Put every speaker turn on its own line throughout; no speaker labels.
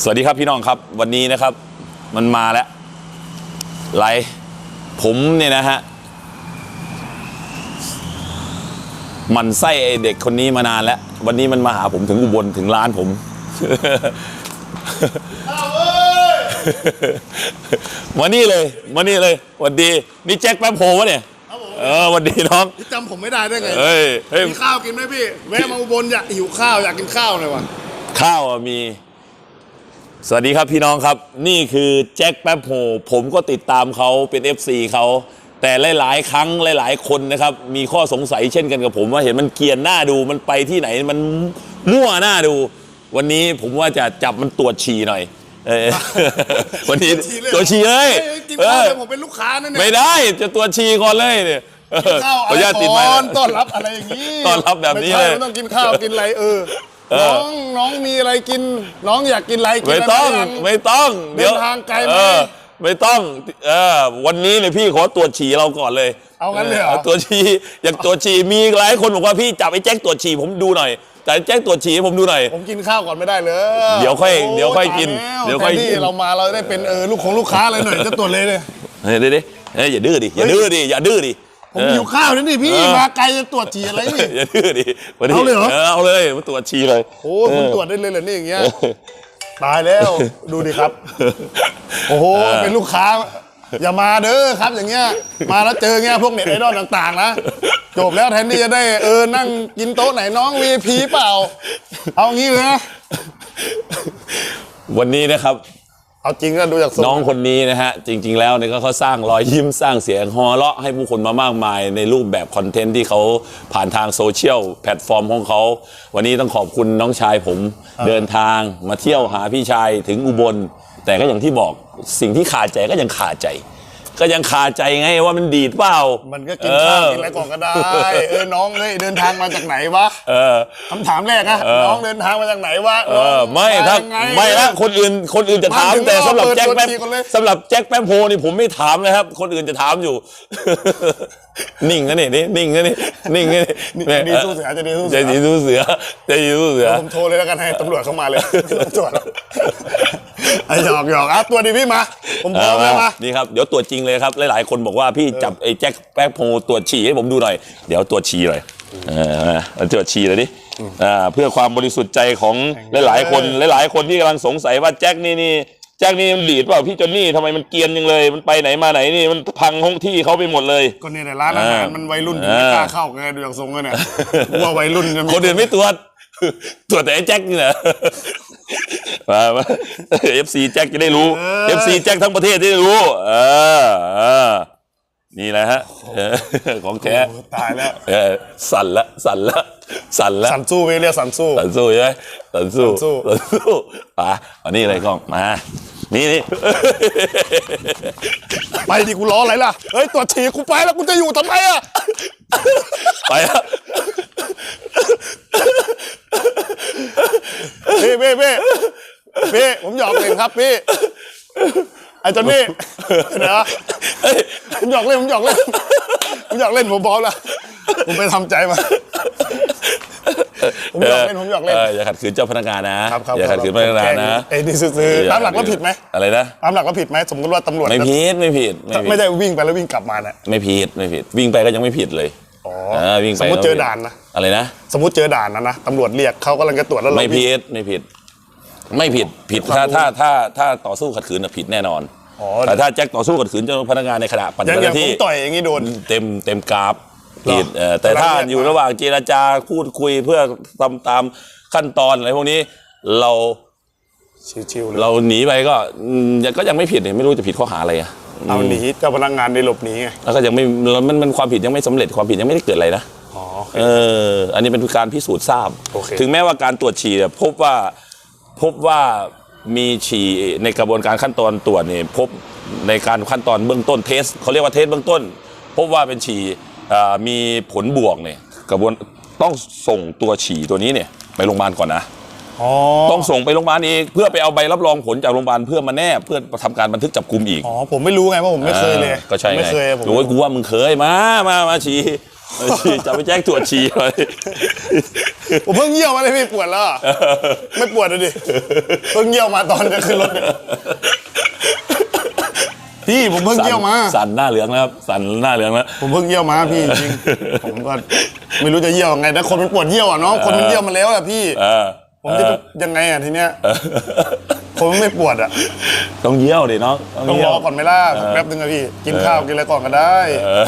สวัสดีครับพี่น้องครับวันนี้นะครับ มันมาแล้วไลฟ์ผมเนี่ยนะฮะหมันไส้ไอเด็กคนนี้มานานแล้ว วันนี้มันมาหาผมถึงอุบลถึงร้านผม มานี่เลย มานี่เลยหวันดี นี่แจ็คแป๊บโฮวะเนี่ย
ครับผม
เออหวันดีน้อง
พี่จำผมไม่ได้ได้ไง
เฮ้ยเฮ้ย
มีข้าวกินไหมพี่แวะมาอุบลอยากหิวข้าวอยากกินข้าวหน่อยวะ
ข้าวอะมี สวัสดีครับพี่น้องครับ นี่คือแจ็คแป๊บโฮผมก็ติดตามเขาเป็น FC เขาแต่หลาย ๆ ครั้งหลาย ๆ คนนะครับ มีข้อสงสัยเช่นกันกับผมว่าเห็นมันเกรียนหน้าดูมันไปที่ไหนมันมั่วหน้าดู วันนี้ผมว่าจะจับมันตรวจฉี่หน่อยเออวันนี้ตรวจฉี่เลย
ฮ้กิน
เอ
ข้าว
อ
เดี๋ยวผมเป็นลูกค้านั่นเนี่ย
ไม่ได้จะตรวจฉี่ก่อนเลยเนี่ยเออ
ข้าว
ขออนุญาตติดไมค์
ก่อน
นะ
ต้อนรับอะไรอย่างนี้
ต้อนรับแบบนี้
ไม่ใช่
เลย
ไม่ต้องกินข้าวกินอะไรเออ
เออ
น้องน้องมีอะไรกิน น้องอยากกินอะไรกิน
ไม่
อะไร
ต้อง
ยัง
ไม่ต้อง
เดินทางไกลไหม
เออไม่ต้องเออวันนี้เนี่ยพี่ขอตรวจฉี่เราก่อนเลย
เอางั้นเลยเหรอ
ตรวจฉี่อยากตรวจฉี่มีหลายคนบอกว่าพี่จับไอ้แจ็คตรวจฉี่ผมดูหน่อยแต่แจ็คตรวจฉี่ให้ผมดูหน่อย
ผมกินข้าวก่อนไม่ได้เลย
เดี๋ยวค่อย
โเดี๋
ยวค่อยกิน
ตาแล้ว
เดี๋ยวค่อย
แทนที่
กิน
เรามาเราได้เป็นเออลูกของลูกค้าเลยหน่อยจะตรวจเลยเลย
เฮ้ยเดี๋ยวดิเฮ้ยอย่าดื้อดิอย่าดื้อดิอย่าดื้อดิ
ผมหิวข้าวนี่นี่พี่
เออ
มาไกลจะตรวจฉี่อะไรนี่
อย่าดื้อดิวันนี้
เอาเลยเหรอ
เอาเลยมาตรวจฉี่เลย
โอ้คุณตรวจได้เลยเหรอนี่อย่างเงี้ยตายแล้วดูดิครับ โอ้โหเป็นลูกค้า อย่ามาเด้อครับอย่างเงี้ย มาแล้วเจอเงี้ยพวกเน็ตไอดอลต่างๆนะจบแล้วแทนที่จะได้เออนั่งกินโต๊ะไหนน้อง VIP เปล่า เอางี้เลยนะ
วันนี้นะครับ
เอาจริงก็ดูจากทรง
น้องคนนี้นะฮะ จริง ๆ แล้วเนี่ยก็เขาสร้างรอยยิ้มสร้างเสียงฮอเลาะให้ผู้คนมามากมาย ในรูปแบบคอนเทนต์ที่เขาผ่านทางโซเชียลแพลตฟอร์มของเขา วันนี้ต้องขอบคุณน้องชายผมเดินทางมาเที่ยวหาพี่ชายถึงอุบล แต่ก็อย่างที่บอกสิ่งที่ขาดใจก็ยังขาดใจ ก็ยังขาดใจไงว่ามันดีดเปล่า
มันก็กินข้าวกินอะไรก่อนก็ได้ เออน้องเอ้ยเดินทางมาจากไหนวะ
เออ
คำถามแรกนะน้องเดินทางมาจากไหนวะ
เออไม่ถ้า
ยังง
ไม่ละคนอื่นคนอื่นจะถาม
มาถึง
แต่สำหรับ
เปิด
แจ็คแป๊บ
ตัวทีก่อนเลย
สำหรับแจ็คแป๊บโฮนี่ผมไม่ถามเลยครับ คนอื่นจะถามอยู่ นิ่งนะนี่นี่นิ่งนะนี่นิ่งนะนี่
จะดีสู้เสือจะดีสู้
ใจ
เสือ
ดีสู้เสือใจดีสู้เสือ
ผมโทรเลยแล้วกันให้ตำรวจเข้ามาเลยตรวจ ไอ้หยอกหยอกอะตัวจดีพี่มา ผมพร้อมแล้วมา
นี่ครับ เดี๋ยวตรวจจริงเลยครับ หลาย ๆ คนบอกว่าพี่จับไอ้แจ็คแป๊บโฮตรวจฉี่ให้ผมดูหน่อย เดี๋ยวตรวจฉี่เลยเออมาตรวจฉี่เลยดิอ่าเพื่อความบริสุทธิ์ใจของหลาย ๆ คน หลาย ๆ คนที่กำลังสงสัยว่าแจ็คนี่นี่ แจ็คนี่มันดีดเปล่าพี่จอนนี่ทำไมมันเกรียนยังเลย มันไปไหนมาไหนนี่มันพังห้องที่เขาไปหมดเลย
ก็เนี่ยในร้านอาหารมันวัยรุ่นอยู่
เออ
ไม่กล้าเข้าไงดูจากทรงแล้วเนี่ยว่าวัยรุ่นจะมี
คนอื่นไม่ตรวจตรวจแต่ไอ้แจ็คนี่แหละมามาเอฟซีแจ็คจะได้รู้เอฟซีแจ็คทั้งประเทศจะได้รู้ เออเออ นี่แหละฮะเออของแท้
โอ้ตายแล้ว
เออสั่นละสั่นละสั่นละ
สันสู้พี่เรียกสันสู้
สั่นสู้ใช่ไหมสั่นสู้
สั่นสู้
สั่นสู้อะอันนี้เลยกล้องมา นี่นี่
ไปดิกูล้ออะไรล่ะเฮ้ยตรวจฉี่กูไปแล้วกูจะอยู่ทำไมอะ
ไปแล้ว
พี่พี่พี่พี่ผมหยอกเล่นครับพี่ไอ้เจอนนี่เดี๋ยวนะ ผมหยอกเล่นผมหยอกเล่นผมหยอกเล่นผมพร้อมแล้วผมไปทำใจมา ผมหยอกเล่นผมหยอกเล่น
อย่าขัดขืนเจ้าพนักงานนะ ครับ
ครับ
อย่าขัดขืนพนักงานนะ
ไอ้นี่ซื้อๆตามหลักแล้วผิดไหม
อะไรนะ
ตามหลักแล้วผิดไหมสมมติว่าตำรวจ
ไม่ผิดไม่ผิดผิด
ไม่ได้วิ่งไปแล้ววิ่งกลับมาเนี่ย
ไม่ผิดไม่ผิด วิ่งไปก็ยังไม่ผิดเลย
อ๋อ
เออวิ่งไป
สมมติ
ก็
เจอด่านนะ
อะไรนะ
สมมติเจอด่านนะนะตำรวจเรียกเขากำลังจะตรวจแล้วเรา
ไม่
วิ่ง
ผิดไม่ผิด ไม่ผิดผิด
ความ
ถ้า
รู้
ถ้าถ้าถ้าต่อสู้ขัดขืนน่ะผิดแน่นอน
อ๋อ
แต่ถ้าแจ็คต่อสู้ขัดขืนเจ้าพนักงานในขณะปฏิ
อย่าง
บัติห
อย่าง
น้า
ผ
ที่
มต่อยอย่างนี้โดน
เต็มเต็มกราฟ
หรอ
ผิดเออแต่ถ้า
เวลาเรียก
อยู่ระหว่างเจรจาพูดคุยเพื่อทำตามขั้นตอนอะไรพวกนี้เรา
ชิวๆเลย
เราหนีไปก็อืมก็ยังไม่ผิดเนี่ยไม่รู้จะผิดข้อหาอะไรอะ
เอาหนีเจ้าพนักงานในหลบหนีไง
แล้วก็ยังไม่มันมันความผิดยังไม่สำเร็จความผิดยังไม่ได้เกิดอะไรนะ
อ๋อ
เอออันนี้เป็นการพิสูจน์ทราบ
โอเค
ถึงแม้ว่าการตรวจฉี่เนี่ยพบว่าพบว่า มีฉี่ในกระบวนการขั้นตอนตรวจเนี่ยพบในการขั้นตอนเบื้องต้นเทสเขาเรียกว่าเทสเบื้องต้น พบว่าเป็นฉี่เอ่อมีผลบวกเนี่ยกระบวนต้องส่งตัวฉี่ตัวนี้เนี่ยไปโรงพยาบาลก่อนนะ
อ๋อ
ต้องส่งไปโรงพยาบาลอีกเพื่อไปเอาใบรับรองผลจากโรงพยาบาลเพื่อมาแนบเพื่อทำการบันทึกจับกุมอีก
อ๋อผมไม่รู้ไงเพราะผมไม่เคยเลย
ออก็ใช่
ไม่
ไง
เคยผม
โอ้ยกูว่ามึงเคยมามามาฉี่มาฉี่จะไปแจ้งตรวจฉี่เลย
ผมเพิ่งเยี่ยวมาเลยพี่ปวดแล้วเหรอไม่ปวดเลยดิเพิ่งเยี่ยวมาตอนจะขึ้นรถเนี่ยพี่ผมเพิ่งเยี่ยวมา
สั่นหน้าเหลืองแล้วครับสั่นหน้าเหลืองแล้ว
ผมเพิ่งเยี่ยวมาพี่จริงผมก็ไม่รู้จะเยี่ยวยังไงแต่คนมันปวดเยี่ยวอะเนาะคนมันเยี่ยวมาแล้วอะพี่
เออ
ผมจะยังไงอะทีเนี้ยคนมันไม่ปวดอะ
ต้องเยี่ยวดิน้อง
ต้อง
เยี่
ร
ยว
อก่อนไหมล่ะแป๊บนึงอะพี่ กินข้าวกินอะไรก่อนก็ได้
เออ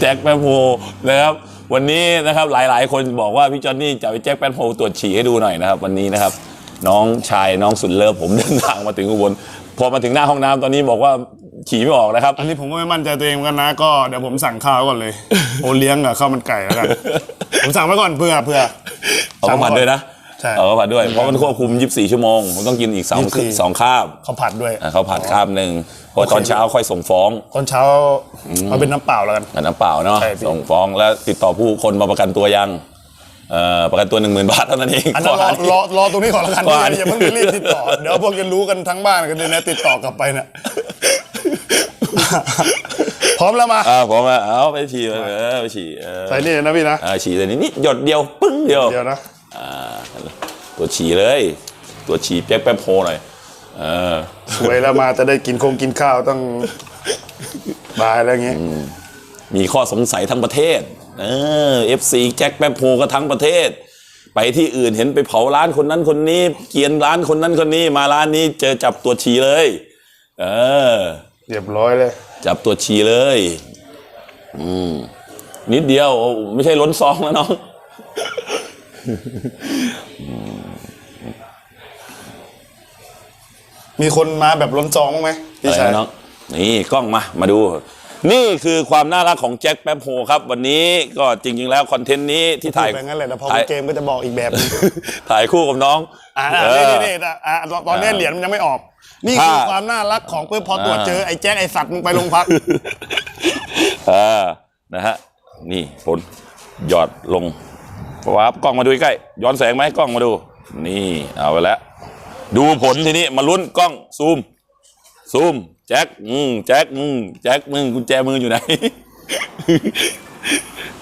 แจ็คแป๊บโฮนะครับ วันนี้นะครับหลายๆ คนบอกว่าพี่จอนนี่จะไปแจ็คแป๊บโฮตรวจฉี่ให้ดูหน่อยนะครับ วันนี้นะครับ น้องชายน้องสุดเลิฟผมเดินทางมาถึงอุบลพอมาถึงหน้าห้องน้ำตอนนี้บอกว่าฉี่ไม่ออกนะครับ
อันนี้ผมก็ไม่มั่นใจตัวเองเหมือนกันนะ ก็เดี๋ยวผมสั่งข้าวก่อนเลย โอเลี้ยงกับข้าวมันไก่แล้วกัน ผมสั่งไว้ก่อนเผื่อเผื่อ
เอาข้าวผัดด้วยนะ
ใช่
เอาข้าวผัดด้วย เพราะมันควบคุม 24 ชั่วโมงผมต้องกินอีกสอง
24
สองคาบ
ข้าวผัดด้วย
อะข้าวผัดคาบหนึ่งพอตอนเช้าค่อยส่งฟ้อง
ตอนเช้าเอาเป็นน้ำเปล่าแล้วกัน
กับน้ำเปล่าเนาะ
ใช่พี่
ส่งฟ้องแล้วติดต่อผู้คนมาประกันตัวยังเอ่อประกันตัวหนึ่งหมื่นบาทเท่านั้นเอง
อันนั้นร
ข้
อ
หานี้
รอรอตรงนี้ก่อนแล้วกัน
ข้อหานี้
อย่าเพิ่งไปรีบติดต่อ เดี๋ยวพวกจะรู้กันทั้งบ้านกันเลยนะติดต่อกลับไปเนี่ยพร้อมแล้วมา
อ่าผมอะเอาไปฉี่เออไปฉี่เออ
ใส่นี่นะพี่นะ
อ่าฉี่แต่นี้นิดหยดเดียวปึ้งเดียว
เดี๋ยวนะ
อ่า ตัวฉี่เลย ตัวฉี่แป๊บแป๊บโพหน่อยเออ
สวยแล้วมาจะได้กินคงกินข้าวต้องบายแล้วอย่างงี้
มีข้อสงสัยทั้งประเทศ เออเอฟซีแจ็คแป๊บโพก็ทั้งประเทศ ไปที่อื่นเห็นไปเผาร้านคนนั้นคนนี้ เกรียนร้านคนนั้นคนนี้ มาร้านนี้เจอจับตัวฉี่เลย เออ
เรียบร้อยเลย
จับตัวฉี่เลย อืมนิดเดียวโอ้ไม่ใช่ล้นซองแล้วน้อง
มีคนมาแบบล้นจองบ้างไหมพี่
อะไร
ชาย
นะน้องนี่กล้องมา มาดู นี่คือความน่ารักของแจ็คแป๊บโฮครับ วันนี้ก็จริง ๆ แล้วคอนเทนต์นี้ที่ถ่าย
ไปงั้นแหละแต่พอ
ถ่าย
เกมก็จะบอกอีกแบบนึง
ถ่ายคู่กับน้อง
อ่า
เอ
นี่
อ
นี่นี่อะอะตอนนี้เหรียญมันยังไม่ออก นี่คือ
ถ้า
ความน่ารักของเพื่อพอตรวจ
อ่า
เจอไอ้แจ็คไอ้สัตว์มึงไปโรงพัก
อ่านะฮะ นี่ผลหยอดลงวับกล้องมาดูใกล้ย้อนแสงไหมกล้องมาดู นี่เอาไปแล้ว ดูผลทีนี้มาลุ้นกล้องซูม ซูม แจ็คอืมแจ็คอืมแจ็คมึงกุญแจมืออยู่ไหน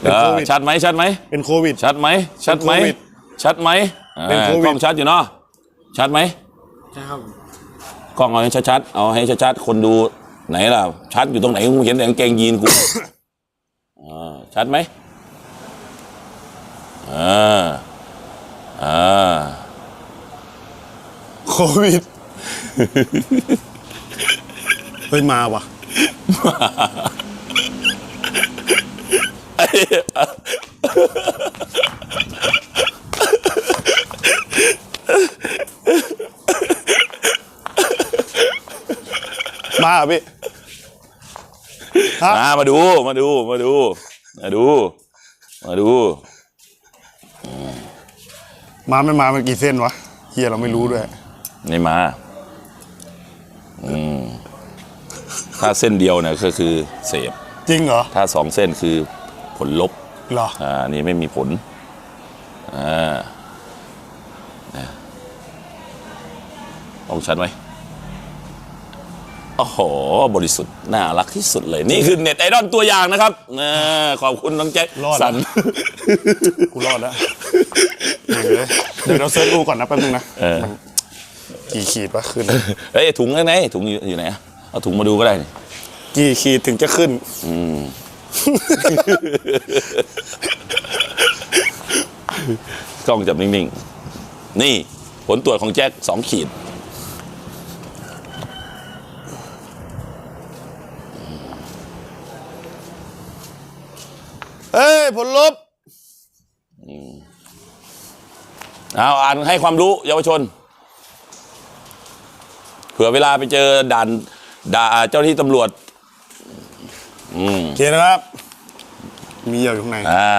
เป็น
เอ
โค
อ
วิด
ชัดไหมชัดไหม
เป็นโควิด
ชัดไหมชัดไหม
เป็นโควิด
ชัดไหม
เป็นโควิด
อ่ากล้องชัดอยู่เนาะชัดไหม
ใช่ครับ
กล้องเอาให้ชัดๆเอาให้ชัดๆคนดูไหนล่ะ ชัดอยู่ตรงไหนกูเห็นแต่กางเกงยีนกู อ่าชัดไหมอ่าอ่า
โควิด เฮ้ย มาว่ะ มาเหรอพี่ ครับ
มามาดู มาดู มาดู มาดู มาดู
มาไม่มามันกี่เส้นวะเฮียเราไม่รู้ด้วย
นี่มา อืม ถ้าเส้นเดียวเนี่ยก็คือเสพ
จริงเหรอ
ถ้าสองเส้นคือผลลบ
เหรอ
อ่า นี่ไม่มีผล อ่าเนี่ยมองชัดไหมโอ้โห บริสุทธิ์ น่ารักที่สุดเลย นี่คือเน็ตไอดอลตัวอย่างนะครับอ่าขอบคุณน้องแจ็ค
รอด
สัน
กูรอดแล้วเดี๋ยวเดี๋ยวเราเซิร์ชดูก่อนนะแป๊บนึงนะ
เออ
มัน กี่ขีดวะขึ้น
เฮ้ยถุงข้างในถุงอยู่อยู่ไหนอะเอาถุงมาดูก็ได้นี่
กี่ขีดถึงจะขึ้น
กล้องจับนิ่งๆ นี่ ผลตรวจของแจ็คสองขีด
เฮ้ย ผลลบ
เอาอ่านให้ความรู้เยาวชนเผื่อเวลาไปเจอด่านด่าเจ้าหน้าที่ตำรวจ อืม
โอเคนะครับ มีเหยี่ยวอยู่ข้างใน
อ่า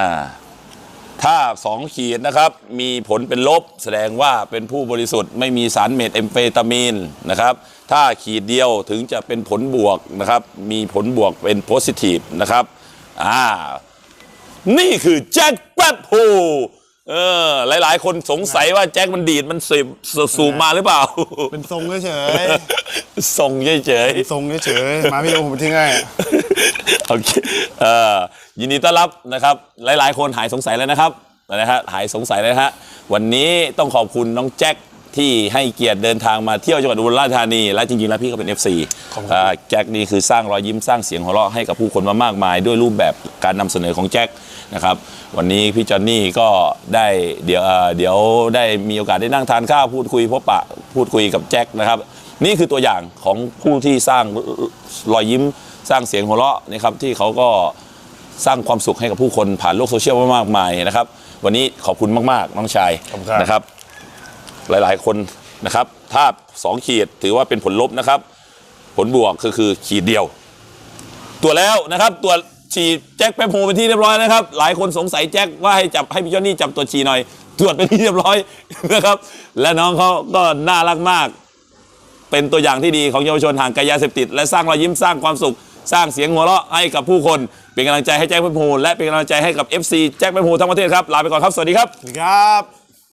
ถ้าสองขีดนะครับ มีผลเป็นลบ แสดงว่าเป็นผู้บริสุทธิ์ไม่มีสารเมทแอมเฟตามีนนะครับ ถ้าขีดเดียวถึงจะเป็นผลบวกนะครับ มีผลบวกเป็นโพซิทีฟนะครับ อ่า นี่คือแจ็คแป๊บโฮ เออ หลาย ๆ คนสงสัยว่าแจ็คมันดีดมันสูบสูบมาหรือเปล่า
เป็นทรงเฉย
ส่งเฉย
ๆทรงเฉยๆมาพี่โอผมทิ้งให้
ๆโอเคเอ่อยินดีต้อนรับนะครับ หลาย ๆ คนหายสงสัยแล้วนะครับนะฮะหายสงสัยแล้วนะฮะวันนี้ต้องขอบคุณน้องแจ็ค ที่ให้เกียรติเดินทางมาเที่ยวจังหวัดอุบลราชธานี และจริงๆ แล้วพี่ก็เป็น FC
ขอบคุณ
อ่าแจ็คนี่คือสร้างรอยยิ้มสร้างเสียงหัวเราะให้กับผู้คนมามากมาย ด้วยรูปแบบการนำเสนอของแจ็คนะครับวันนี้พี่จอนนี่ก็ได้เดี๋ยวเอ่อเดี๋ยวได้มีโอกาสได้นั่งทานข้าวพูดคุยพบปะพูดคุยกับแจ็คนะครับ นี่คือตัวอย่างของผู้ที่สร้างรอยยิ้มสร้างเสียงหัวเราะนะครับที่เขาก็ สร้างความสุขให้กับผู้คนผ่านโลกโซเชียลมากมายนะครับ วันนี้ขอบคุณมาก ๆ น้องชาย
ขอบคุณครับ
นะครับ หลายๆ คนนะครับ ถ้าสองขีดถือว่าเป็นผลลบนะครับ ผลบวกก็คือขีดเดียวตรวแล้วนะครับตรวฉีดแจ็คแป๊บโฮเป็นที่เรียบร้อยนะครับ หลายคนสงสัยแจ็คว่าให้จับให้พี่จอนนี่จับตัวฉีหน่อย ตรวจเป็นที่เรียบร้อยนะครับ และน้องเขาก็น่ารักมาก เป็นตัวอย่างที่ดีของเยาวชนห่างไกลยาเสพติด และสร้างรอยยิ้มสร้างความสุข สร้างเสียงหัวเราะให้กับผู้คน เป็นกำลังใจให้แจ็คแป๊บโฮและเป็นกำลังใจให้กับ FC แจ็คแป๊บโฮทั้งประเทศครับลาไปก่อนครับสวัสดีครับ
สวัสดีครับ